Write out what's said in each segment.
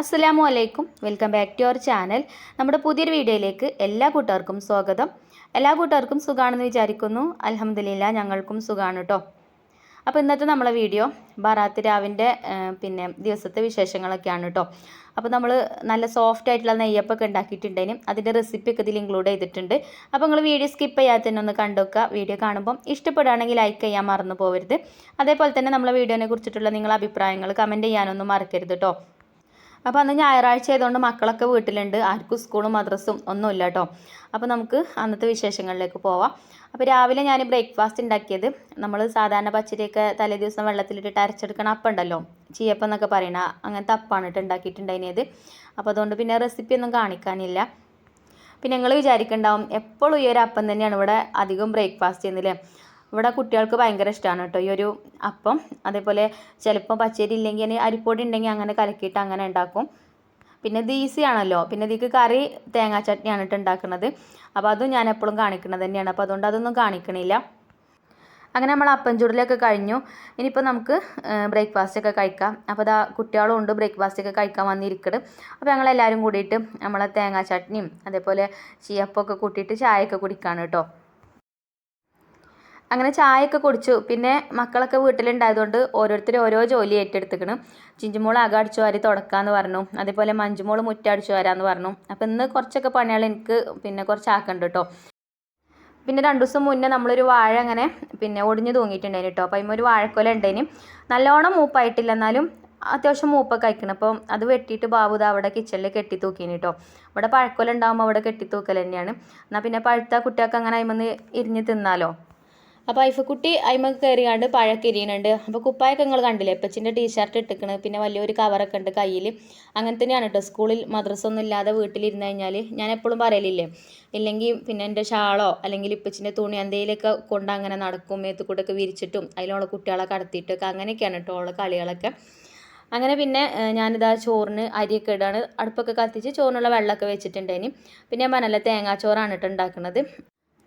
അസ്സലാമു അലൈക്കും welcome back to our channel. നമ്മുടെ പുതിയൊരു വീഡിയോയിലേക്ക് എല്ലാ കൂട്ടുകാർക്കും സ്വാഗതം. എല്ലാ കൂട്ടുകാർക്കും സുഖമാണെന്ന് വിചാരിക്കുന്നു. അലഹമ്മദില്ല ഞങ്ങൾക്കും സുഖമാണ് കേട്ടോ അപ്പോൾ ഇന്നത്തെ നമ്മളെ വീഡിയോ ബറാത്ത് രാവിന്റെ പിന്നെ ദിവസത്തെ വിശേഷങ്ങളൊക്കെയാണ് കേട്ടോ അപ്പോൾ നമ്മൾ നല്ല സോഫ്റ്റ് ആയിട്ടുള്ള നെയ്യപ്പൊക്കെ ഉണ്ടാക്കിയിട്ടുണ്ടേനും അതിന്റെ റെസിപ്പി ഒക്കെ ഇതിൽ ഇൻക്ലൂഡ് ചെയ്തിട്ടുണ്ട്. അപ്പോൾ നിങ്ങൾ വീഡിയോ സ്കിപ്പ് ചെയ്യാതെ തന്നെ ഒന്ന് കണ്ടുവെക്കുക വീഡിയോ കാണുമ്പം ഇഷ്ടപ്പെടുകയാണെങ്കിൽ ലൈക്ക് ചെയ്യാൻ മറന്നു പോകരുത് അതേപോലെ തന്നെ നമ്മളെ വീഡിയോനെ കുറിച്ചിട്ടുള്ള നിങ്ങളുടെ അഭിപ്രായങ്ങൾ കമന്റ് ചെയ്യാനൊന്നും മറക്കരുത് കേട്ടോ അപ്പോൾ അന്ന് ഞായറാഴ്ച ആയതുകൊണ്ട് മക്കളൊക്കെ വീട്ടിലുണ്ട്. ആർക്കും സ്കൂളും മദ്രസും ഒന്നുമില്ല കേട്ടോ അപ്പോൾ നമുക്ക് അന്നത്തെ വിശേഷങ്ങളിലേക്ക് പോവാം. അപ്പോൾ രാവിലെ ഞാൻ ബ്രേക്ക്ഫാസ്റ്റ് ഉണ്ടാക്കിയത് നമ്മൾ സാധാരണ പച്ചരിയൊക്കെ തലേ ദിവസം വെള്ളത്തിലിട്ടിട്ട് അരച്ചെടുക്കണ അപ്പം ഉണ്ടല്ലോ. ചീയപ്പം എന്നൊക്കെ പറയണ അങ്ങനത്തെ അപ്പാണ് ഇട്ട് ഉണ്ടാക്കിയിട്ടുണ്ടായിരുന്നത് അപ്പോൾ അതുകൊണ്ട് പിന്നെ റെസിപ്പി ഒന്നും കാണിക്കാനില്ല. പിന്നെ നിങ്ങൾ വിചാരിക്കണ്ടാവും എപ്പോഴും ഈ ഒരു അപ്പം തന്നെയാണ് ഇവിടെ അധികം ബ്രേക്ക്ഫാസ്റ്റ് ചെയ്യുന്നില്ലേ? ഇവിടെ കുട്ടികൾക്ക് ഭയങ്കര ഇഷ്ടമാണ് കേട്ടോ. ഈ ഒരു അപ്പം അതേപോലെ ചിലപ്പോൾ പച്ചരി ഇല്ലെങ്കിൽ അരിപ്പൊടി ഉണ്ടെങ്കിൽ അങ്ങനെ കലക്കിയിട്ട് അങ്ങനെ ഉണ്ടാക്കും. പിന്നെ ഇത് ഈസി ആണല്ലോ. പിന്നെ ഇതിക്ക് കറി തേങ്ങാ ചട്നിയാണ് കേട്ടോ ഉണ്ടാക്കുന്നത്. അപ്പോൾ അതും ഞാൻ എപ്പോഴും കാണിക്കുന്നത് തന്നെയാണ്. അപ്പോൾ അതുകൊണ്ട് അതൊന്നും കാണിക്കണില്ല. അങ്ങനെ നമ്മൾ അപ്പം ചുടലൊക്കെ കഴിഞ്ഞു. ഇനിയിപ്പോൾ നമുക്ക് ബ്രേക്ക്ഫാസ്റ്റ് ഒക്കെ കഴിക്കാം. അപ്പോൾ അതാ കുട്ടികളും ഉണ്ട് ബ്രേക്ക്ഫാസ്റ്റ് ഒക്കെ കഴിക്കാൻ വന്നിരിക്കട് അപ്പോൾ ഞങ്ങൾ എല്ലാവരും കൂടിയിട്ട് നമ്മളെ തേങ്ങാ ചട്നിയും അതേപോലെ ചീയപ്പൊക്കെ കൂട്ടിയിട്ട് ചായയൊക്കെ കുടിക്കാണ് കേട്ടോ. അങ്ങനെ ചായയൊക്കെ കുടിച്ചു. പിന്നെ മക്കളൊക്കെ വീട്ടിലുണ്ടായതുകൊണ്ട് ഓരോരുത്തർ ഓരോ ജോലി ഏറ്റെടുത്തിക്കണ്. ചിഞ്ചുമോൾ അക അടിച്ചു വാരി തുടക്കാന്ന് പറഞ്ഞു. അതേപോലെ മഞ്ജുമോൾ മുറ്റടിച്ചു വരാമെന്ന് പറഞ്ഞു. അപ്പോൾ ഇന്ന് കുറച്ചൊക്കെ പണികൾ എനിക്ക് പിന്നെ കുറച്ച് ആക്കണ്ട് കേട്ടോ പിന്നെ രണ്ട് ദിവസം മുന്നേ നമ്മളൊരു വാഴ അങ്ങനെ പിന്നെ ഒടിഞ്ഞു തൂങ്ങിയിട്ടുണ്ടായിരുന്നു കേട്ടോ അപ്പോൾ അതിന് ഒരു വാഴക്കൊല ഉണ്ടായിന് നല്ലോണം മൂപ്പായിട്ടില്ല. എന്നാലും അത്യാവശ്യം മൂപ്പൊക്കെ അയക്കണം. അപ്പം അത് വെട്ടിയിട്ട് ബാബുദ അവിടെ കിച്ചണിൽ കെട്ടി തൂക്കിന് കേട്ടോ ഇവിടെ പഴക്കൊല ഉണ്ടാകുമ്പോൾ അവിടെ കെട്ടി തൂക്കൽ തന്നെയാണ്. എന്നാൽ പിന്നെ പഴുത്ത കുട്ടികൾക്ക് അങ്ങനെ അതിമെന്ന് ഇരിഞ്ഞ് തിന്നാലോ? അപ്പോൾ ഐഫക്കുട്ടി അയിമക്ക് കയറിയാണ്ട് പഴമൊക്കെ എരിയുന്നുണ്ട് അപ്പോൾ കുപ്പായൊക്കെ നിങ്ങൾ കണ്ടില്ലേ? എപ്പച്ചിന്റെ ടീഷർട്ട് ഇട്ടിക്കണ്. പിന്നെ വലിയൊരു കവറൊക്കെ ഉണ്ട് കയ്യിൽ അങ്ങനെ തന്നെയാണ് കേട്ടോ സ്കൂളിൽ മദ്രസ ഒന്നും ഇല്ലാതെ വീട്ടിലിരുന്ന് കഴിഞ്ഞാൽ ഞാൻ എപ്പോഴും പറയലില്ലേ? ഇല്ലെങ്കിൽ പിന്നെ എന്റെ ഷാളോ അല്ലെങ്കിൽ ഇപ്പച്ചിന്റെ തുണി എന്തെങ്കിലുമൊക്കെ കൊണ്ട് അങ്ങനെ നടക്കും. മേത്ത് കൂടെയൊക്കെ വിരിച്ചിട്ടും അതിലുള്ള കുട്ടികളെ കടത്തിയിട്ടൊക്കെ അങ്ങനെയൊക്കെയാണ് കേട്ടോ ഉള്ള കളികളൊക്കെ. അങ്ങനെ പിന്നെ ഞാനിതാ ചോറിന് അരിയൊക്കെ ഇടാണ്. അടുപ്പൊക്കെ കത്തിച്ച് ചോറിനുള്ള വെള്ളമൊക്കെ വെച്ചിട്ടുണ്ടേനി പിന്നെ ഞാൻ പറഞ്ഞല്ലോ തേങ്ങാച്ചോറാണ് കേട്ടോ ഉണ്ടാക്കുന്നത്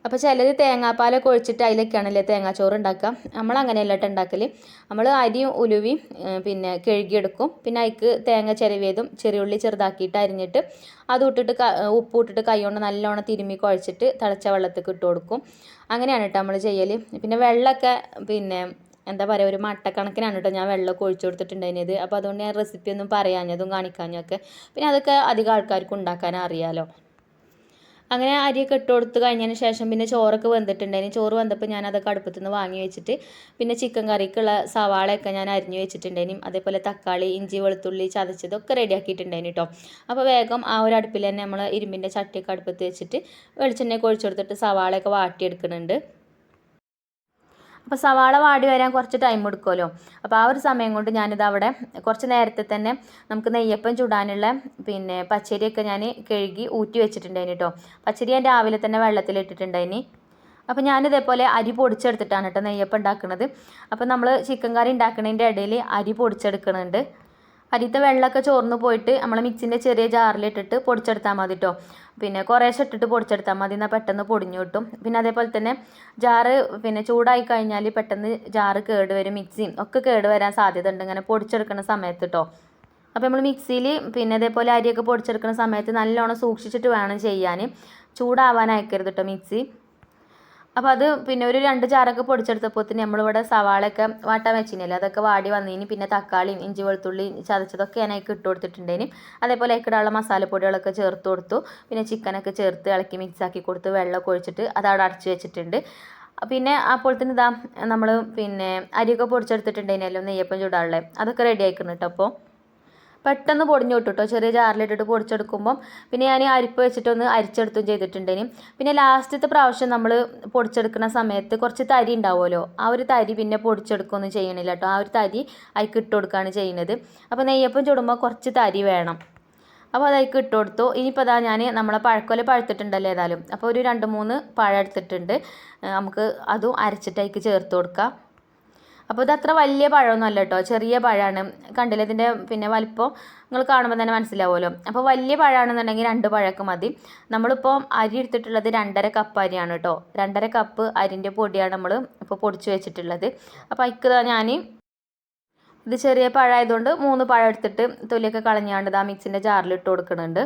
അപ്പോൾ ചിലർ തേങ്ങാപ്പാലൊക്കെ ഒഴിച്ചിട്ട് അതിലൊക്കെയാണല്ലേ തേങ്ങാച്ചോറ് ഉണ്ടാക്കുക. നമ്മൾ അങ്ങനെയല്ല കേട്ടോ ഉണ്ടാക്കൽ നമ്മൾ അരി ഉലുവി പിന്നെ കഴുകിയെടുക്കും. പിന്നെ അതിക്ക് തേങ്ങ ചിരവിയതും ചെറിയുള്ളി ചെറുതാക്കിയിട്ട് അരിഞ്ഞിട്ട് അത് ഇട്ടിട്ട് ഉപ്പ് ഇട്ടിട്ട് കൈ കൊണ്ട് നല്ലോണം തിരുമ്മി കുഴച്ചിട്ട് തിളച്ച വെള്ളത്തേക്ക് ഇട്ട് കൊടുക്കും. അങ്ങനെയാണ് കേട്ടോ നമ്മൾ ചെയ്യൽ പിന്നെ വെള്ളമൊക്കെ പിന്നെ എന്താ പറയുക ഒരു മട്ടക്കണക്കിനാണ് കേട്ടോ ഞാൻ വെള്ളമൊക്കെ ഒഴിച്ചു കൊടുത്തിട്ടുണ്ടായിരുന്നത്. അപ്പോൾ അതുകൊണ്ട് ഞാൻ റെസിപ്പി ഒന്നും പറയാഞ്ഞതും കാണിക്കാഞ്ഞതൊക്കെ പിന്നെ അതൊക്കെ അധികം ആൾക്കാർക്ക് ഉണ്ടാക്കാൻ അങ്ങനെ അരിയൊക്കെ ഇട്ട് കൊടുത്ത് കഴിഞ്ഞതിന് ശേഷം പിന്നെ ചോറൊക്കെ വെന്തിട്ടുണ്ടായിരുന്നു ചോറ് വന്നപ്പോൾ ഞാൻ അതൊക്കെ അടുപ്പത്തു നിന്ന് വാങ്ങി വെച്ചിട്ട് പിന്നെ ചിക്കൻ കറിക്കുള്ള സവാളയൊക്കെ ഞാൻ അരിഞ്ഞു വെച്ചിട്ടുണ്ടായിരുന്നു അതേപോലെ തക്കാളി ഇഞ്ചി വെളുത്തുള്ളി ചതച്ചതൊക്കെ റെഡിയാക്കിയിട്ടുണ്ടായിരുന്നു കേട്ടോ അപ്പോൾ വേഗം ആ ഒരു അടുപ്പിൽ തന്നെ നമ്മൾ ഇരുമ്പിന്റെ ചട്ടിയൊക്കെ അടുപ്പത്ത് വെച്ചിട്ട് വെളിച്ചെണ്ണയൊക്കെ ഒഴിച്ചു കൊടുത്തിട്ട് സവാളയൊക്കെ വാട്ടിയെടുക്കുന്നുണ്ട്. അപ്പോൾ സവാള വാടി വരാൻ കുറച്ച് ടൈം എടുക്കുമല്ലോ. അപ്പോൾ ആ ഒരു സമയം കൊണ്ട് ഞാനിത് അവിടെ കുറച്ച് നേരത്തെ തന്നെ നമുക്ക് നെയ്യപ്പം ചുടാനുള്ള പിന്നെ പച്ചരിയൊക്കെ ഞാൻ കഴുകി ഊറ്റി വെച്ചിട്ടുണ്ടായിന് കേട്ടോ പച്ചരി ഞാൻ രാവിലെ തന്നെ വെള്ളത്തിലിട്ടിട്ടുണ്ടായിന് അപ്പോൾ ഞാനിതേപോലെ അരി പൊടിച്ചെടുത്തിട്ടാണ് കേട്ടോ നെയ്യപ്പം ഉണ്ടാക്കുന്നത് അപ്പോൾ നമ്മൾ ചിക്കൻ കറി ഉണ്ടാക്കുന്നതിന്റെ ഇടയിൽ അരി പൊടിച്ചെടുക്കുന്നുണ്ട് അരിത്തെ വെള്ളമൊക്കെ ചോർന്ന് പോയിട്ട് നമ്മൾ മിക്സിന്റെ ചെറിയ ജാറിലിട്ടിട്ട് പൊടിച്ചെടുത്താൽ മതി കേട്ടോ പിന്നെ കുറേശ്ശെ ഇട്ടിട്ട് പൊടിച്ചെടുത്താൽ മതി എന്നാൽ പെട്ടെന്ന് പൊടിഞ്ഞു കിട്ടും. പിന്നെ അതേപോലെ തന്നെ ജാറ് പിന്നെ ചൂടായി കഴിഞ്ഞാൽ പെട്ടെന്ന് ജാറ് കേട് വരും മിക്സിയും ഒക്കെ കേട് വരാൻ സാധ്യത ഉണ്ട് ഇങ്ങനെ പൊടിച്ചെടുക്കുന്ന സമയത്ത് കേട്ടോ അപ്പോൾ നമ്മൾ മിക്സിയിൽ പിന്നെ അതേപോലെ അരിയൊക്കെ പൊടിച്ചെടുക്കുന്ന സമയത്ത് നല്ലോണം സൂക്ഷിച്ചിട്ട് വേണം ചെയ്യാൻ ചൂടാവാൻ അയക്കരുത് കേട്ടോ മിക്സി. അപ്പോൾ അത് പിന്നെ ഒരു രണ്ട് ചാറൊക്കെ പൊടിച്ചെടുത്തപ്പോൾ തന്നെ നമ്മളിവിടെ സവാളയൊക്കെ വാട്ടാൻ വെച്ചിരുന്നില്ല അതൊക്കെ വാടി വന്നതിന് പിന്നെ തക്കാളിയും ഇഞ്ചി വെളുത്തുള്ളി ചതച്ചതൊക്കെ ഞാൻ അതിലേക്ക് ഇട്ട് കൊടുത്തിട്ടുണ്ടേനും. അതേപോലെ അതിക്കിടാനുള്ള മസാലപ്പൊടികളൊക്കെ ചേർത്ത് കൊടുത്തു. പിന്നെ ചിക്കനൊക്കെ ചേർത്ത് ഇളക്കി മിക്സ് ആക്കി കൊടുത്ത് വെള്ളമൊക്കെ ഒഴിച്ചിട്ട് അത് അവിടെ അടച്ച് വെച്ചിട്ടുണ്ട്. പിന്നെ അപ്പോൾ തന്നെ ഇതാ നമ്മൾ പിന്നെ അരിയൊക്കെ പൊടിച്ചെടുത്തിട്ടുണ്ടേനല്ലോ നെയ്യപ്പം ചൂടാനുള്ളത് അതൊക്കെ റെഡി ആയിക്കുന്നു കേട്ടോ അപ്പോൾ പെട്ടെന്ന് പൊടിഞ്ഞു കിട്ടും കേട്ടോ ചെറിയ ജാറിലിട്ടിട്ട് പൊടിച്ചെടുക്കുമ്പം പിന്നെ ഞാൻ അരിപ്പ് വെച്ചിട്ടൊന്ന് അരിച്ചെടുത്തും ചെയ്തിട്ടുണ്ടേനും പിന്നെ ലാസ്റ്റത്തെ പ്രാവശ്യം നമ്മൾ പൊടിച്ചെടുക്കുന്ന സമയത്ത് കുറച്ച് തരി ഉണ്ടാവുമല്ലോ. ആ ഒരു തരി പിന്നെ പൊടിച്ചെടുക്കുകയൊന്നും ചെയ്യണില്ല കേട്ടോ ആ ഒരു തരി അതിക്ക് ഇട്ട് കൊടുക്കുകയാണ് ചെയ്യുന്നത് അപ്പോൾ നെയ്യപ്പം ചുടുമ്പോൾ കുറച്ച് തരി വേണം. അപ്പോൾ അതായിക്ക് ഇട്ട് കൊടുത്തു. ഇനിയിപ്പോൾ അതാ ഞാൻ നമ്മളെ പഴക്കൊല പഴുത്തിട്ടുണ്ടല്ലോ ഏതായാലും. അപ്പോൾ ഒരു രണ്ട് മൂന്ന് പഴം എടുത്തിട്ടുണ്ട്. നമുക്ക് അതും അരച്ചിട്ട് അതിലേക്ക് ചേർത്ത് കൊടുക്കാം. അപ്പോൾ ഇത് അത്ര വലിയ പഴമൊന്നും അല്ല കേട്ടോ. ചെറിയ പഴമാണ് കണ്ടില്ലേ ഇതിന്റെ പിന്നെ വലിപ്പം? നിങ്ങൾ കാണുമ്പോൾ തന്നെ മനസ്സിലാവുമല്ലോ. അപ്പോൾ വലിയ പഴമാണെന്നുണ്ടെങ്കിൽ രണ്ട് പഴമൊക്കെ മതി. നമ്മളിപ്പോൾ അരി എടുത്തിട്ടുള്ളത് രണ്ടര കപ്പ് അരിയാണ് കേട്ടോ. രണ്ടര കപ്പ് അരിന്റെ പൊടിയാണ് നമ്മൾ ഇപ്പോൾ പൊടിച്ച് വെച്ചിട്ടുള്ളത്. അപ്പോൾ അതിക്ക് ഞാൻ ഇത് ചെറിയ പഴമായതുകൊണ്ട് മൂന്ന് പഴം എടുത്തിട്ട് തൊലിയൊക്കെ കളഞ്ഞാണ്ട് ആ മിക്സിന്റെ ജാറിൽ ഇട്ട് കൊടുക്കുന്നുണ്ട്.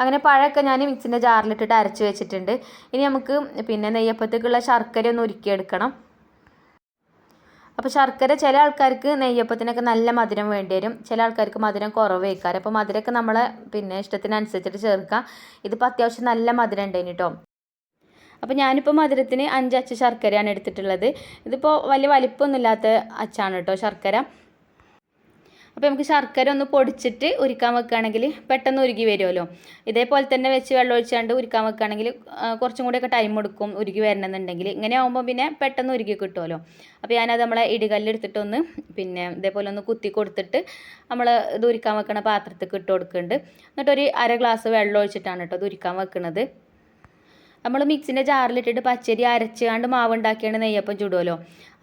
അങ്ങനെ പഴമൊക്കെ ഞാൻ മിക്സിന്റെ ജാറിലിട്ടിട്ട് അരച്ച് വെച്ചിട്ടുണ്ട്. ഇനി നമുക്ക് പിന്നെ നെയ്യപ്പത്തേക്കുള്ള ശർക്കര ഒന്ന് ഉരുക്കിയെടുക്കണം. അപ്പോൾ ശർക്കര ചില ആൾക്കാർക്ക് നെയ്യപ്പത്തിനൊക്കെ നല്ല മധുരം വേണ്ടി വരും. ചില ആൾക്കാർക്ക് മധുരം കുറവ് വയ്ക്കാറ് അപ്പോൾ മധുരമൊക്കെ നമ്മൾ പിന്നെ ഇഷ്ടത്തിനനുസരിച്ചിട്ട് ചേർക്കുക. ഇതിപ്പോൾ അത്യാവശ്യം നല്ല മധുരം ഉണ്ടായിന് കേട്ടോ അപ്പോൾ ഞാനിപ്പോൾ മധുരത്തിന് അഞ്ച് അച്ച ശർക്കരയാണ് എടുത്തിട്ടുള്ളത്. ഇതിപ്പോൾ വലിയ വലിപ്പമൊന്നുമില്ലാത്ത അച്ചാണ് കേട്ടോ ശർക്കര. അപ്പോൾ നമുക്ക് ശർക്കര ഒന്ന് പൊടിച്ചിട്ട് ഉരുക്കാൻ വെക്കുകയാണെങ്കിൽ പെട്ടെന്ന് ഉരുകി വരുമല്ലോ. ഇതേപോലെ തന്നെ വെച്ച് വെള്ളം ഒഴിച്ചാണ്ട് ഉരുക്കാൻ വെക്കുകയാണെങ്കിൽ കുറച്ചും കൂടിയൊക്കെ ടൈം എടുക്കും ഉരുകി വരണമെന്നുണ്ടെങ്കിൽ. ഇങ്ങനെ ആകുമ്പോൾ പിന്നെ പെട്ടെന്ന് ഉരുകി കിട്ടുമല്ലോ. അപ്പോൾ ഞാനത് നമ്മളെ ഇടികല്ലെടുത്തിട്ടൊന്ന് പിന്നെ ഇതേപോലെ ഒന്ന് കുത്തി കൊടുത്തിട്ട് നമ്മൾ ഇത് ഉരുക്കാൻ വെക്കണ പാത്രത്തിൽ ഇട്ട് കൊടുക്കുന്നുണ്ട്. എന്നിട്ടൊരു അര ഗ്ലാസ് വെള്ളം ഒഴിച്ചിട്ടാണ് കേട്ടോ ഇത് ഉരുക്കാൻ വെക്കുന്നത് നമ്മൾ മിക്സിന്റെ ജാറിലിട്ടിട്ട് പച്ചരി അരച്ചുകൊണ്ട് മാവ് ഉണ്ടാക്കിയാണ് നെയ്യപ്പം ചുടുമല്ലോ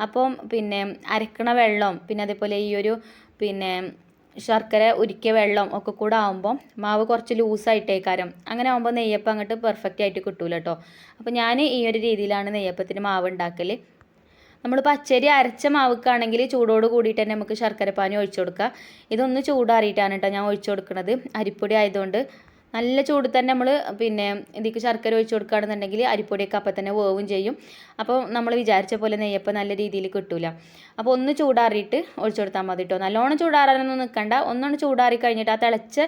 അപ്പം പിന്നെ അരക്കണ വെള്ളം പിന്നെ അതേപോലെ ഈ ഒരു പിന്നെ ശർക്കര ഉരുക്കിയ വെള്ളം ഒക്കെ കൂടെ ആകുമ്പോൾ മാവ് കുറച്ച് ലൂസായിട്ടേക്കാരം അങ്ങനെ ആകുമ്പോൾ നെയ്യപ്പം അങ്ങോട്ട് പെർഫെക്റ്റ് ആയിട്ട് കിട്ടൂല കേട്ടോ അപ്പോൾ ഞാൻ ഈ ഒരു രീതിയിലാണ് നെയ്യപ്പത്തിന് മാവ് ഉണ്ടാക്കൽ നമ്മൾ പച്ചരി അരച്ച മാവുക്കാണെങ്കിൽ ചൂടോട് കൂടിയിട്ട് തന്നെ നമുക്ക് ശർക്കരപ്പാനി ഒഴിച്ചു കൊടുക്കുക ഇതൊന്ന് ചൂടാറിയിട്ടാണ് കേട്ടോ ഞാൻ ഒഴിച്ചു കൊടുക്കുന്നത് അരിപ്പൊടി ആയതുകൊണ്ട് നല്ല ചൂട് തന്നെ നമ്മൾ പിന്നെ ഇതിക്ക് ശർക്കര ഒഴിച്ച് കൊടുക്കുകയാണെന്നുണ്ടെങ്കിൽ അരിപ്പൊടിയൊക്കെ അപ്പം തന്നെ വേവും ചെയ്യും. അപ്പോൾ നമ്മൾ വിചാരിച്ച പോലെ നെയ്യപ്പം നല്ല രീതിയിൽ കിട്ടൂല. അപ്പോൾ ഒന്ന് ചൂടാറിയിട്ട് ഒഴിച്ചു കൊടുത്താൽ മതി കേട്ടോ നല്ലോണം ചൂടാറാനൊന്നും നിൽക്കണ്ട. ഒന്നൊന്ന് ചൂടാറി കഴിഞ്ഞിട്ട് ആ തിളച്ച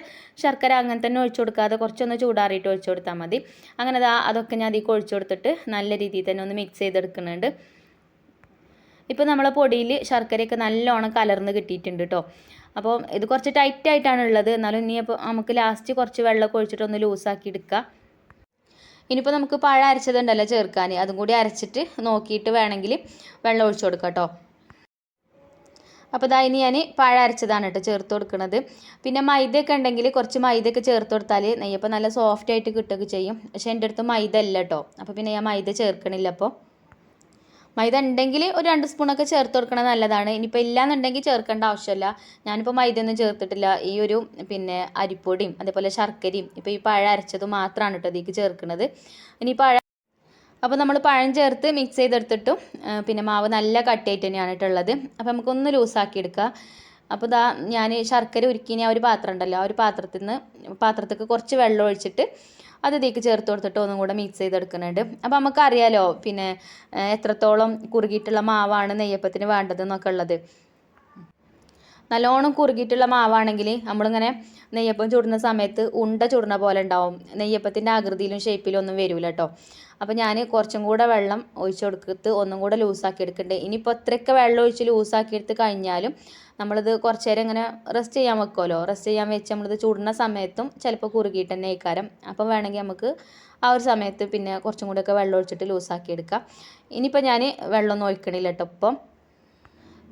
ശർക്കര അങ്ങനെ തന്നെ ഒഴിച്ചു കൊടുക്കാതെ കുറച്ചൊന്ന് ചൂടാറിയിട്ട് ഒഴിച്ചു കൊടുത്താൽ മതി. അങ്ങനെ അതൊക്കെ ഞാൻ അതിലേക്ക് ഒഴിച്ചു കൊടുത്തിട്ട് നല്ല രീതിയിൽ തന്നെ ഒന്ന് മിക്സ് ചെയ്തെടുക്കുന്നുണ്ട്. ഇപ്പോൾ നമ്മളെ പൊടിയിൽ ശർക്കരയൊക്കെ നല്ലോണം കലർന്ന് കിട്ടിയിട്ടുണ്ട് കേട്ടോ അപ്പോൾ ഇത് കുറച്ച് ടൈറ്റ് ആയിട്ടാണ് ഉള്ളത്. എന്നാലും ഇനി അപ്പോൾ നമുക്ക് ലാസ്റ്റ് കുറച്ച് വെള്ളമൊക്കെ ഒഴിച്ചിട്ട് ഒന്ന് ലൂസാക്കി എടുക്കുക ഇനിയിപ്പോൾ നമുക്ക് പഴം അരച്ചതുണ്ടല്ലോ ചേർക്കാൻ. അതും കൂടി അരച്ചിട്ട് നോക്കിയിട്ട് വേണമെങ്കിൽ വെള്ളം ഒഴിച്ചു കൊടുക്കാം കേട്ടോ. അപ്പോൾ ഇതാ ഇനി ഞാൻ പഴം അരച്ചതാണ് കേട്ടോ ചേർത്ത് കൊടുക്കുന്നത്. പിന്നെ മൈദയൊക്കെ ഉണ്ടെങ്കിൽ കുറച്ച് മൈദയൊക്കെ ചേർത്ത് കൊടുത്താൽ നെയ്യപ്പം നല്ല സോഫ്റ്റ് ആയിട്ട് കിട്ടുകയൊക്കെ ചെയ്യും. പക്ഷേ എന്റെ അടുത്ത് മൈദ അല്ല കേട്ടോ. അപ്പോൾ പിന്നെ ഞാൻ മൈദ ചേർക്കണില്ല അപ്പോൾ. മൈദ ഉണ്ടെങ്കിൽ ഒരു രണ്ട് സ്പൂണൊക്കെ ചേർത്ത് കൊടുക്കണത് നല്ലതാണ്. ഇനിയിപ്പോൾ ഇല്ലയെന്നുണ്ടെങ്കിൽ ചേർക്കേണ്ട ആവശ്യമില്ല. ഞാനിപ്പോൾ ഒന്നും ചേർത്തിട്ടില്ല. ഈ ഒരു പിന്നെ അരിപ്പൊടിയും അതേപോലെ ശർക്കരയും ഇപ്പോൾ ഈ പഴം അരച്ചത് മാത്രമാണ് കേട്ടോ ഇതിലേക്ക് ചേർക്കുന്നത് ഇനി പഴം അപ്പോൾ നമ്മൾ പഴം ചേർത്ത് മിക്സ് ചെയ്തെടുത്തിട്ടും പിന്നെ മാവ് നല്ല കട്ടിയായിട്ട് തന്നെയാണ് ഇട്ടുള്ളത് അപ്പോൾ നമുക്കൊന്ന് ലൂസാക്കി എടുക്കുക അപ്പോൾ ഇതാ ഞാൻ ശർക്കര ഉരുക്കിനി ആ ഒരു പാത്രം ഉണ്ടല്ലോ ആ ഒരു പാത്രത്തിൽ നിന്ന് പാത്രത്തേക്ക് കുറച്ച് വെള്ളം ഒഴിച്ചിട്ട് അത് ഇതിലേക്ക് ചേർത്ത് കൊടുത്തിട്ട് ഒന്നും കൂടെ മിക്സ് ചെയ്തെടുക്കുന്നുണ്ട്. അപ്പോൾ നമുക്കറിയാലോ പിന്നെ എത്രത്തോളം കുറുകിയിട്ടുള്ള മാവാണ് നെയ്യപ്പത്തിന് വേണ്ടതെന്നൊക്കെ ഉള്ളത്. നല്ലോണം കുറുകിയിട്ടുള്ള മാവാണെങ്കിൽ നമ്മളിങ്ങനെ നെയ്യപ്പം ചുടുന്ന സമയത്ത് ഉണ്ട ചുടുന്ന പോലെ ഉണ്ടാവും. നെയ്യപ്പത്തിന്റെ ആകൃതിയിലും ഷേപ്പിലും ഒന്നും വരില്ല കേട്ടോ അപ്പോൾ ഞാൻ കുറച്ചും കൂടെ വെള്ളം ഒഴിച്ചു കൊടുക്കത്ത് ഒന്നും കൂടെ ലൂസാക്കി എടുക്കണ്ടേ ഇനിയിപ്പോൾ അത്രയൊക്കെ വെള്ളം ഒഴിച്ച് ലൂസാക്കി എടുത്ത് കഴിഞ്ഞാലും നമ്മളിത് കുറച്ച് നേരം ഇങ്ങനെ റെസ്റ്റ് ചെയ്യാൻ വെക്കുമല്ലോ റെസ്റ്റ് ചെയ്യാൻ വെച്ച് നമ്മളിത് ചൂടുന്ന സമയത്തും ചിലപ്പോൾ കുറുകിയിട്ട് തന്നെ ഇക്കാരം അപ്പോൾ വേണമെങ്കിൽ നമുക്ക് ആ ഒരു സമയത്ത് പിന്നെ കുറച്ചും കൂടെയൊക്കെ വെള്ളം ഒഴിച്ചിട്ട് ലൂസാക്കി എടുക്കാം. ഇനിയിപ്പോൾ ഞാൻ വെള്ളമൊന്നും ഒഴിക്കണില്ല കേട്ടോ ഇപ്പം.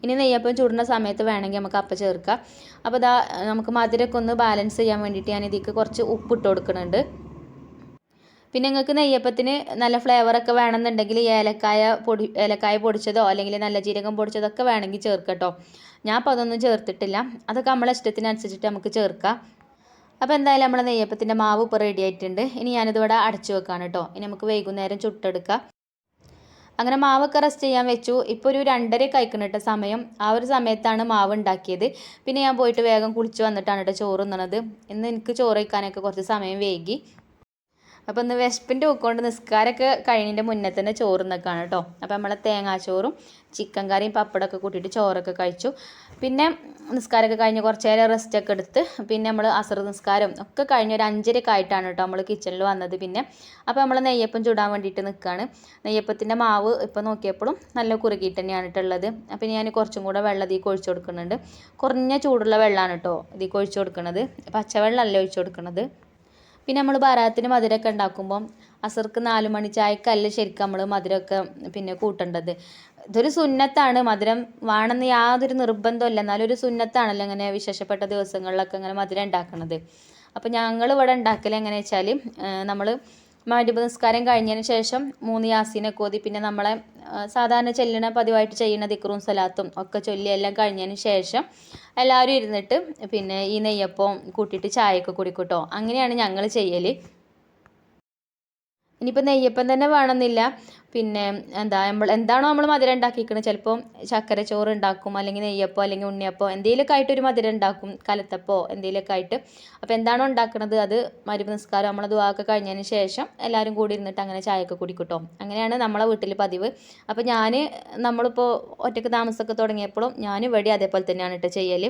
ഇനി നെയ്യപ്പം ചൂടുന്ന സമയത്ത് വേണമെങ്കിൽ നമുക്ക് അപ്പം ചേർക്കാം. അപ്പോൾ ഇതാ നമുക്ക് മധുരമൊക്കെ ഒന്ന് ബാലൻസ് ചെയ്യാൻ വേണ്ടിയിട്ട് ഞാൻ ഇതിലേക്ക് കുറച്ച് ഉപ്പിട്ട് കൊടുക്കുന്നുണ്ട്. പിന്നെ നിങ്ങൾക്ക് നെയ്യപ്പത്തിന് നല്ല ഫ്ലേവറൊക്കെ വേണമെന്നുണ്ടെങ്കിൽ ഏലക്കായ പൊടി ഏലക്കായ പൊടിച്ചതോ അല്ലെങ്കിൽ നല്ല ജീരകം പൊടിച്ചതൊക്കെ വേണമെങ്കിൽ ചേർക്കട്ടോ ഞാൻ അപ്പോൾ അതൊന്നും ചേർത്തിട്ടില്ല. അതൊക്കെ നമ്മളെ ഇഷ്ടത്തിനനുസരിച്ചിട്ട് നമുക്ക് ചേർക്കാം. അപ്പോൾ എന്തായാലും നമ്മളെ നെയ്യപ്പത്തിന്റെ മാവ് ഇപ്പോൾ റെഡി ആയിട്ടുണ്ട്. ഇനി ഞാനിതിവിടെ അടച്ചു വെക്കാണ് കേട്ടോ ഇനി നമുക്ക് വൈകുന്നേരം ചുട്ടെടുക്കാം. അങ്ങനെ മാവൊക്കെ റെസ്റ്റ് ചെയ്യാൻ വെച്ചു. ഇപ്പോൾ ഒരു രണ്ടര കഴിക്കണം കേട്ടോ സമയം. ആ ഒരു സമയത്താണ് മാവ് ഉണ്ടാക്കിയത്. പിന്നെ ഞാൻ പോയിട്ട് വേഗം കുളിച്ച് വന്നിട്ടാണ് കേട്ടോ ചോറ് തിന്നണത്. ഇന്ന് എനിക്ക് ചോറ് വയ്ക്കാനൊക്കെ കുറച്ച് സമയം വൈകി. അപ്പോൾ ഇന്ന് വിശപ്പിന്റെ ഉക്കൊണ്ട് നിസ്കാരമൊക്കെ കഴിഞ്ഞതിന്റെ മുന്നേ തന്നെ ചോറ് നിൽക്കുകയാണ് കേട്ടോ അപ്പോൾ നമ്മളെ തേങ്ങാച്ചോറും ചിക്കൻ കറിയും പപ്പടമൊക്കെ കൂട്ടിയിട്ട് ചോറൊക്കെ കഴിച്ചു. പിന്നെ നിസ്കാരമൊക്കെ കഴിഞ്ഞ് കുറച്ച് നേരം റെസ്റ്റൊക്കെ എടുത്ത് പിന്നെ നമ്മൾ അസർ നിസ്കാരം ഒക്കെ കഴിഞ്ഞ് ഒരു അഞ്ചരയൊക്കെ ആയിട്ടാണ് കേട്ടോ നമ്മൾ കിച്ചണിൽ വന്നത് പിന്നെ. അപ്പോൾ നമ്മൾ നെയ്യപ്പം ചൂടാൻ വേണ്ടിയിട്ട് നിൽക്കുകയാണ് നെയ്യപ്പത്തിന്റെ മാവ് ഇപ്പോൾ നോക്കിയപ്പോഴും നല്ല കുറുകിയിട്ട് തന്നെയാണ് ഇട്ടുള്ളത് അപ്പോൾ ഞാൻ കുറച്ചും കൂടെ വെള്ളം ഇതിൽ ഒഴിച്ചു കൊടുക്കുന്നുണ്ട്. കുറഞ്ഞ ചൂടുള്ള വെള്ളമാണ് കേട്ടോ ഇതിൽ ഒഴിച്ചു കൊടുക്കുന്നത് പച്ചവെള്ളമല്ല ഒഴിച്ചു കൊടുക്കുന്നത് പിന്നെ നമ്മൾ ബറാത്തിന് മധുരമൊക്കെ ഉണ്ടാക്കുമ്പം അസർക്ക് നാല് മണി ചായക്കല്ല ശരിക്കും നമ്മൾ മധുരമൊക്കെ പിന്നെ കൂട്ടേണ്ടത്. ഇതൊരു സുന്നത്താണ്. മധുരം വേണമെന്ന് യാതൊരു നിർബന്ധമില്ല എന്നാലും ഒരു സുന്നത്താണല്ലോ ഇങ്ങനെ വിശേഷപ്പെട്ട ദിവസങ്ങളിലൊക്കെ ഇങ്ങനെ മധുരം ഉണ്ടാക്കുന്നത് അപ്പോൾ ഞങ്ങൾ ഇവിടെ ഉണ്ടാക്കൽ എങ്ങനെയാ വെച്ചാൽ നമ്മൾ മഗ്‌രിബ് നിസ്കാരം കഴിഞ്ഞതിന് ശേഷം മൂന്ന് യാസീനെ കോതി. പിന്നെ നമ്മളെ സാധാരണ ചെല്ലണ പതിവായിട്ട് ചെയ്യുന്ന ദിക്റും സലാത്തും ഒക്കെ ചൊല്ലി എല്ലാം കഴിഞ്ഞതിന് ശേഷം എല്ലാവരും ഇരുന്നിട്ട് പിന്നെ ഈ നെയ്യപ്പം കൂട്ടിയിട്ട് ചായയൊക്കെ കുടിക്കൂട്ടോ. അങ്ങനെയാണ് ഞങ്ങൾ ചെയ്യൽ ഇനിയിപ്പോൾ നെയ്യപ്പം തന്നെ വേണമെന്നില്ല. പിന്നെ എന്താ നമ്മൾ എന്താണോ നമ്മൾ മധുരം ഉണ്ടാക്കിയിരിക്കുന്നത് ചിലപ്പോൾ ശർക്കര ചോറ് ഉണ്ടാക്കും അല്ലെങ്കിൽ നെയ്യപ്പോ അല്ലെങ്കിൽ ഉണ്ണിയപ്പോ എന്തെങ്കിലുമൊക്കെ ആയിട്ട് ഒരു മധുരം ഉണ്ടാക്കും. കലത്തപ്പോ എന്തെങ്കിലുമൊക്കെ ആയിട്ട്. അപ്പോൾ എന്താണോ ഉണ്ടാക്കുന്നത് അത് മരുന്ന് നിസ്കാരം നമ്മളെ വാക്ക് കഴിഞ്ഞതിന് ശേഷം എല്ലാവരും കൂടി ഇരുന്നിട്ട് അങ്ങനെ ചായയൊക്കെ കുടിക്കും കേട്ടോ അങ്ങനെയാണ് നമ്മളെ വീട്ടിൽ പതിവ്. അപ്പോൾ ഞാൻ നമ്മളിപ്പോൾ ഒറ്റയ്ക്ക് താമസമൊക്കെ തുടങ്ങിയപ്പോഴും ഞാൻ ഇവിടെ അതേപോലെ തന്നെയാണ് കേട്ടോ ചെയ്യൽ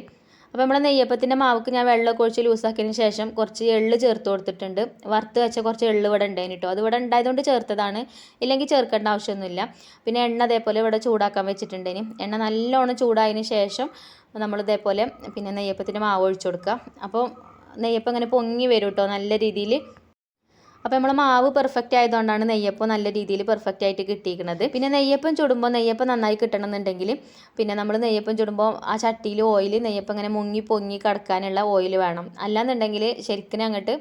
അപ്പോൾ നമ്മൾ നെയ്യപ്പത്തിന്റെ മാവ്ക്ക് ഞാൻ വെള്ളമൊക്കെ ഒഴിച്ച് ലൂസാക്കിയതിന് ശേഷം കുറച്ച് എള്ള് ചേർത്ത് കൊടുത്തിട്ടുണ്ട്. വറുത്ത് വെച്ച കുറച്ച് എള്ള് ഇവിടെ ഉണ്ടായിന് കേട്ടോ. അത് ഇവിടെ ഉണ്ടായതുകൊണ്ട് ചേർത്തതാണ്. ഇല്ലെങ്കിൽ ചേർക്കേണ്ട ആവശ്യമൊന്നുമില്ല. പിന്നെ എണ്ണ അതേപോലെ ഇവിടെ ചൂടാക്കാൻ വെച്ചിട്ടുണ്ടേനി. എണ്ണ നല്ലോണം ചൂടായതിന് ശേഷം നമ്മൾ ഇതേപോലെ പിന്നെ നെയ്യപ്പത്തിന്റെ മാവ് ഒഴിച്ചു കൊടുക്കുക. അപ്പോൾ നെയ്യപ്പം ഇങ്ങനെ പൊങ്ങി വരും കേട്ടോ നല്ല രീതിയിൽ. അപ്പോൾ നമ്മൾ മാവ് പെർഫെക്റ്റ് ആയതുകൊണ്ടാണ് നെയ്യപ്പം നല്ല രീതിയിൽ പെർഫെക്റ്റ് ആയിട്ട് കിട്ടിയിരിക്കുന്നത്. പിന്നെ നെയ്യപ്പം ചുടുമ്പോൾ നെയ്യപ്പം നന്നായി കിട്ടണമെന്നുണ്ടെങ്കിൽ പിന്നെ നമ്മൾ നെയ്യപ്പം ചുടുമ്പോൾ ആ ചട്ടിയിൽ ഓയിൽ നെയ്യപ്പം ഇങ്ങനെ മുങ്ങി പൊങ്ങി കിടക്കാനുള്ള ഓയിൽ വേണം. അല്ലാന്നുണ്ടെങ്കിൽ ശരിക്കും അങ്ങോട്ട്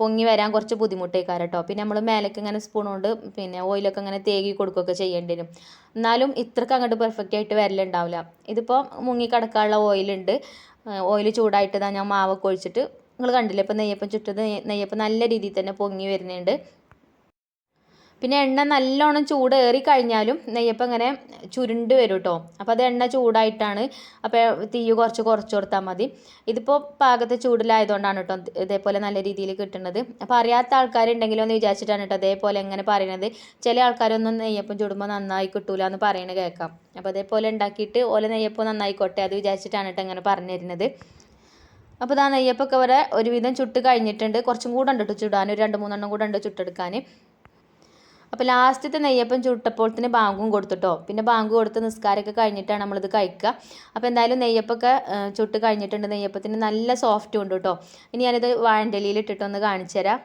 പൊങ്ങി വരാൻ കുറച്ച് ബുദ്ധിമുട്ടേക്കാരം കേട്ടോ. പിന്നെ നമ്മൾ മേലേക്ക് ഇങ്ങനെ സ്പൂൺ കൊണ്ട് പിന്നെ ഓയിലൊക്കെ ഇങ്ങനെ തേകി കൊടുക്കുകയൊക്കെ ചെയ്യേണ്ടി വരും. എന്നാലും ഇത്രക്ക് അങ്ങോട്ട് പെർഫെക്റ്റ് ആയിട്ട് വരലുണ്ടാവില്ല. ഇതിപ്പോൾ മുങ്ങി കിടക്കാനുള്ള ഓയിലുണ്ട് ഓയിൽ ചൂടായിട്ട് ഞാൻ മാവൊക്കെ ഒഴിച്ചിട്ട് നിങ്ങൾ കണ്ടില്ലേ? ഇപ്പം നെയ്യപ്പം ചുട്ടത് നെയ്യപ്പം നല്ല രീതിയിൽ തന്നെ പൊങ്ങി വരുന്നുണ്ട്. പിന്നെ എണ്ണ നല്ലോണം ചൂടേറി കഴിഞ്ഞാലും നെയ്യപ്പം ഇങ്ങനെ ചുരുണ്ട് വരും കേട്ടോ അപ്പോൾ അത് എണ്ണ ചൂടായിട്ടാണ് അപ്പോൾ തീ കുറച്ച് കുറച്ച് കൊടുത്താൽ മതി. ഇതിപ്പോൾ പാകത്തെ ചൂടിലായതുകൊണ്ടാണ് കേട്ടോ ഇതേപോലെ നല്ല രീതിയിൽ കിട്ടുന്നത്. അപ്പോൾ അറിയാത്ത ആൾക്കാരുണ്ടെങ്കിലും എന്ന് വിചാരിച്ചിട്ടാണ് കേട്ടോ അതേപോലെ എങ്ങനെ പറയുന്നത് ചില ആൾക്കാരൊന്നും നെയ്യപ്പം ചുടുമ്പോൾ നന്നായി കിട്ടൂല എന്ന് പറയണത് കേൾക്കാം. അപ്പോൾ അതേപോലെ ഉണ്ടാക്കിയിട്ട് ഓല നെയ്യപ്പം നന്നായിക്കോട്ടെ അത് വിചാരിച്ചിട്ടാണ് കേട്ടോ ഇങ്ങനെ പറഞ്ഞു തരുന്നത്. അപ്പോൾ ഇതാ നെയ്യപ്പൊക്കെ വരെ ഒരുവിധം ചുട്ട് കഴിഞ്ഞിട്ടുണ്ട്. കുറച്ചും കൂടെ ഉണ്ട് കേട്ടോ ചുടാൻ. ഒരു രണ്ട് മൂന്നെണ്ണം കൂടെ ഉണ്ട് ചുട്ടെടുക്കാൻ അപ്പോൾ ലാസ്റ്റത്തെ നെയ്യപ്പം തന്നെ ബാങ്കും കൊടുത്തിട്ടോ പിന്നെ ബാങ്ക് കൊടുത്ത് നിസ്കാരമൊക്കെ കഴിഞ്ഞിട്ടാണ് നമ്മളിത് കഴിക്കുക. അപ്പോൾ എന്തായാലും നെയ്യപ്പൊക്കെ ചുട്ട് കഴിഞ്ഞിട്ടുണ്ട്. നെയ്യപ്പത്തിന് നല്ല സോഫ്റ്റ് ഉണ്ട് കേട്ടോ ഇനി ഞാനിത് വാഴന്റെലിയിൽ ഇട്ടിട്ടൊന്ന് കാണിച്ചു തരാം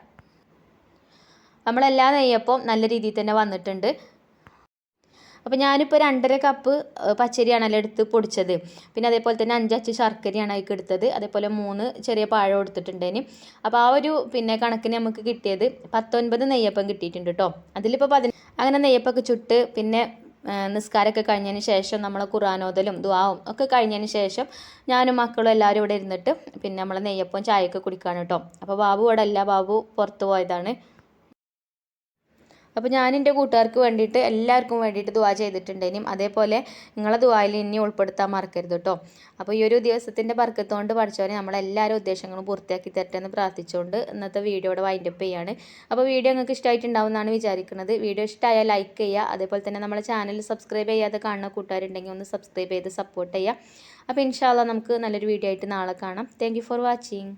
നമ്മളെല്ലാ നെയ്യപ്പവും നല്ല രീതിയിൽ തന്നെ വന്നിട്ടുണ്ട്. അപ്പോൾ ഞാനിപ്പോൾ രണ്ടര കപ്പ് പച്ചരിയാണല്ലോ എടുത്ത് പൊടിച്ചത്. പിന്നെ അതേപോലെ തന്നെ അഞ്ചച്ച് ശർക്കരയാണ് അതിലേക്ക് എടുത്തത്. അതേപോലെ മൂന്ന് ചെറിയ പാഴം എടുത്തിട്ടുണ്ടേന് അപ്പോൾ ആ ഒരു പിന്നെ കണക്കിന് നമുക്ക് കിട്ടിയത് പത്തൊൻപത് നെയ്യപ്പം കിട്ടിയിട്ടുണ്ട് കേട്ടോ അതിലിപ്പോൾ പതിന അങ്ങനെ നെയ്യപ്പൊക്കെ ചുട്ട് പിന്നെ നിസ്കാരമൊക്കെ കഴിഞ്ഞതിന് ശേഷം നമ്മളെ ഖുറാനോതലും ദുവാവും ഒക്കെ കഴിഞ്ഞതിന് ശേഷം ഞാനും മക്കളും എല്ലാവരും ഇവിടെ ഇരുന്നിട്ട് പിന്നെ നമ്മൾ നെയ്യപ്പം ചായയൊക്കെ കുടിക്കുകയാണ് കേട്ടോ അപ്പോൾ ബാബു ഇവിടെ അല്ല. ബാബു പുറത്ത് പോയതാണ്. അപ്പോൾ ഞാൻ എന്റെ കൂട്ടുകാർക്ക് വേണ്ടിയിട്ട് എല്ലാവർക്കും വേണ്ടിയിട്ട് ദുവാ ചെയ്തിട്ടുണ്ടേനും അതേപോലെ നിങ്ങളെ ദുവായിൽ ഇനി ഉൾപ്പെടുത്താൻ മറക്കരുത് കേട്ടോ അപ്പോൾ ഈ ഒരു ദിവസത്തിന്റെ ബർക്കത്തുകൊണ്ട് പഠിച്ചവരെ നമ്മളെല്ലാവരും ഉദ്ദേശങ്ങളും പൂർത്തിയാക്കി തരട്ടെ എന്ന് പ്രാർത്ഥിച്ചുകൊണ്ട് ഇന്നത്തെ വീഡിയോയുടെ വൈൻഡപ്പ് ചെയ്യാണ്. അപ്പോൾ വീഡിയോ നിങ്ങൾക്ക് ഇഷ്ടമായിട്ടുണ്ടാവും എന്നാണ് വിചാരിക്കുന്നത്. വീഡിയോ ഇഷ്ടമായാൽ ലൈക്ക് ചെയ്യുക. അതേപോലെ തന്നെ നമ്മളെ ചാനൽ സബ്സ്ക്രൈബ് ചെയ്യാതെ കാണുന്ന കൂട്ടുകാരുണ്ടെങ്കിൽ ഒന്ന് സബ്സ്ക്രൈബ് ചെയ്ത് സപ്പോർട്ട് ചെയ്യുക. അപ്പോൾ ഇൻഷാല്ല നമുക്ക് നല്ലൊരു വീഡിയോ ആയിട്ട് നാളെ കാണാം. Thank for watching